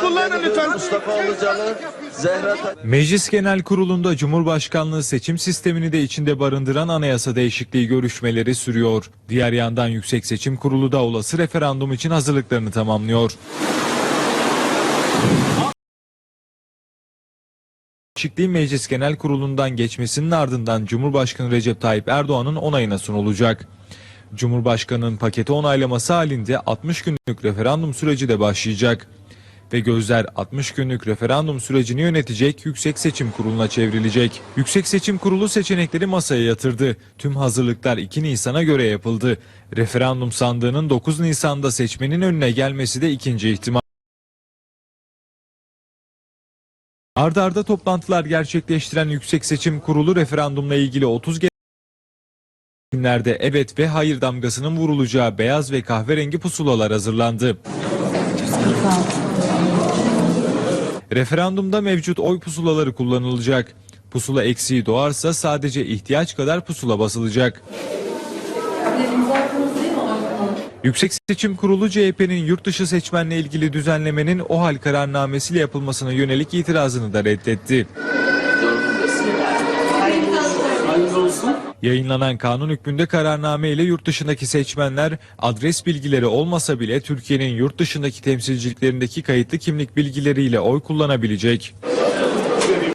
kullanın lütfen. Mustafa Ilıcalı, Zehra Meclis Genel Kurulu'nda Cumhurbaşkanlığı seçim sistemini de içinde barındıran anayasa değişikliği görüşmeleri sürüyor. Diğer yandan Yüksek Seçim Kurulu da olası referandum için hazırlıklarını tamamlıyor. Değişikliğin Meclis Genel Kurulu'ndan geçmesinin ardından Cumhurbaşkanı Recep Tayyip Erdoğan'ın onayına sunulacak. Cumhurbaşkanının paketi onaylaması halinde 60 günlük referandum süreci de başlayacak. Ve gözler 60 günlük referandum sürecini yönetecek Yüksek Seçim Kurulu'na çevrilecek. Yüksek Seçim Kurulu seçenekleri masaya yatırdı. Tüm hazırlıklar 2 Nisan'a göre yapıldı. Referandum sandığının 9 Nisan'da seçmenin önüne gelmesi de ikinci ihtimal. Arda arda toplantılar gerçekleştiren Yüksek Seçim Kurulu referandumla ilgili 30 ge- günlerde evet ve hayır damgasının vurulacağı beyaz ve kahverengi pusulalar hazırlandı. Referandumda mevcut oy pusulaları kullanılacak. Pusula eksiği doğarsa sadece ihtiyaç kadar pusula basılacak. Yüksek Seçim Kurulu CHP'nin yurt dışı seçmenle ilgili düzenlemenin o hal kararnamesiyle yapılmasına yönelik itirazını da reddetti. Yayınlanan kanun hükmünde kararname ile yurt dışındaki seçmenler adres bilgileri olmasa bile Türkiye'nin yurt dışındaki temsilciliklerindeki kayıtlı kimlik bilgileriyle oy kullanabilecek.